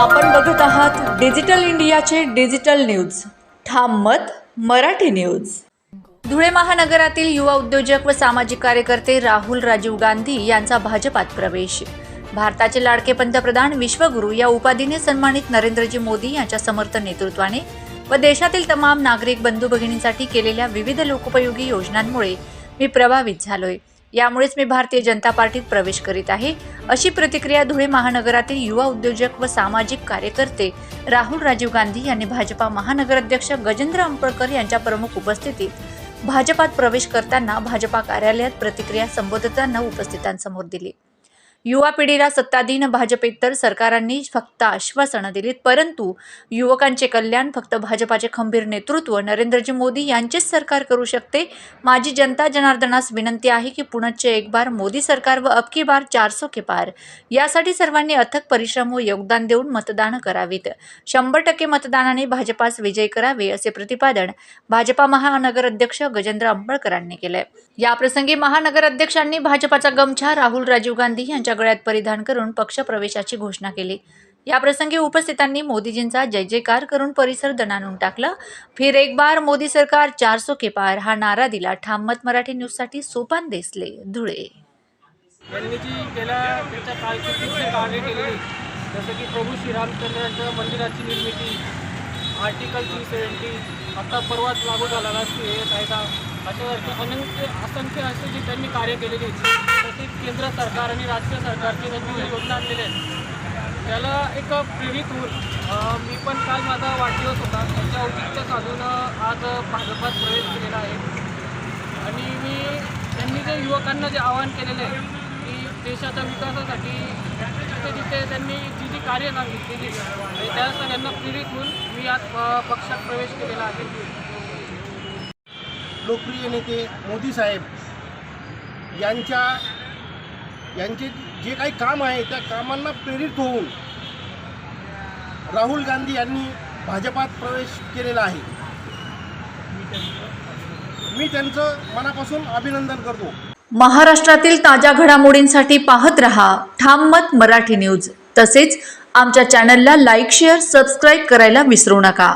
आपण बघत आहात डिजिटल इंडियाचे डिजिटल न्यूज. ठाम मत मराठी न्यूज. धुळे महानगरातील युवा उद्योजक व सामाजिक कार्यकर्ते राहुल राजीव गांधी यांचा भाजपात प्रवेश. भारताचे लाडके पंतप्रधान विश्वगुरू या उपाधीने सन्मानित नरेंद्रजी मोदी यांच्या समर्थ नेतृत्वाने व देशातील तमाम नागरिक बंधू भगिनींसाठी केलेल्या विविध लोकोपयोगी योजनांमुळे मी प्रभावित झालोय. यामुळेच मी भारतीय जनता पार्टीत प्रवेश करीत आहे. अशी प्रतिक्रिया धुळे महानगरातील युवा उद्योजक व सामाजिक कार्यकर्ते राहुल राजीव गांधी यांनी भाजपा महानगराध्यक्ष गजेंद्र अंपळकर यांच्या प्रमुख उपस्थितीत भाजपात प्रवेश करताना भाजपा कार्यालयात प्रतिक्रिया संबोधताना उपस्थितांसमोर दिली. युवा पिढीला सत्ताधीन भाजपेतर सरकारांनी फक्त आश्वासनं दिलीत परंतु युवकांचे कल्याण फक्त भाजपाचे खंबीर नेतृत्व नरेंद्रजी मोदी यांचेच सरकार करू शकते? माझी जनता जनार्दनास विनंती आहे की पुनश्च एक बार मोदी सरकार व अबकी बार चारसो के पार. यासाठी सर्वांनी अथक परिश्रम व योगदान देऊन मतदान करावीत. शंभर टक्के मतदानाने भाजपास विजय करावे असे प्रतिपादन भाजपा महानगर अध्यक्ष गजेंद्र अंबळकरांनी केलंय. याप्रसंगी महानगर अध्यक्षांनी भाजपाचा गमछा राहुल राजीव गांधी यांच्या मोदींच्या गळ्यात परिधान करून पक्षप्रवेशाची घोषणा केली. याप्रसंगी उपस्थितांनी मोदीजींचा जय जयकार करून परिसर दणानून टाकला. फिर एक बार मोदी सरकार चार सो के पार हा नारा दिला ठाममत मराठी न्यूजसाठी सोपान देसले धुळे. यांनी जी गेल्या त्यांच्या कारकिर्दीचे कार्य केलेली जसं की प्रभू श्रीरामचंद्रांच्या मंदिराची निर्मिती आर्टिकल थ्री सेवन्टी आत्ता परवाच लागू झाला हे कायदा अशा अनंत असंख्य असे जे त्यांनी कार्य केलेले बाबतीत केंद्र सरकार आणि राज्य सरकारचे त्यांनी जे योजना आणलेले आहेत त्याला एक प्रेरित होऊन मी पण काल माझा वाढदिवस होता. त्याच्या औचित्य साधून आज भाजपात प्रवेश केलेला आहे. आणि मी त्यांनी जे युवकांना जे आवाहन केलेलं आहे की देशाच्या विकासासाठी जिथे जिथे त्यांनी जी जी कार्य सांगितलेली आणि त्या सगळ्यांना प्रेरित होऊन मी आज पक्षात प्रवेश केलेला आहे. लोकप्रिय नेते मोदी साहेब यांच्या यांचे जे काही काम आहे त्या कामांना प्रेरित होऊन राहुल गांधी यांनी भाजपात प्रवेश केलेला आहे. मी त्यांचं मनापासून अभिनंदन करतो. महाराष्ट्रातील ताज्या घडामोडींसाठी पाहत रहा ठाम मत मराठी न्यूज. तसेच आमच्या चॅनलला लाईक शेअर सबस्क्राईब करायला विसरू नका.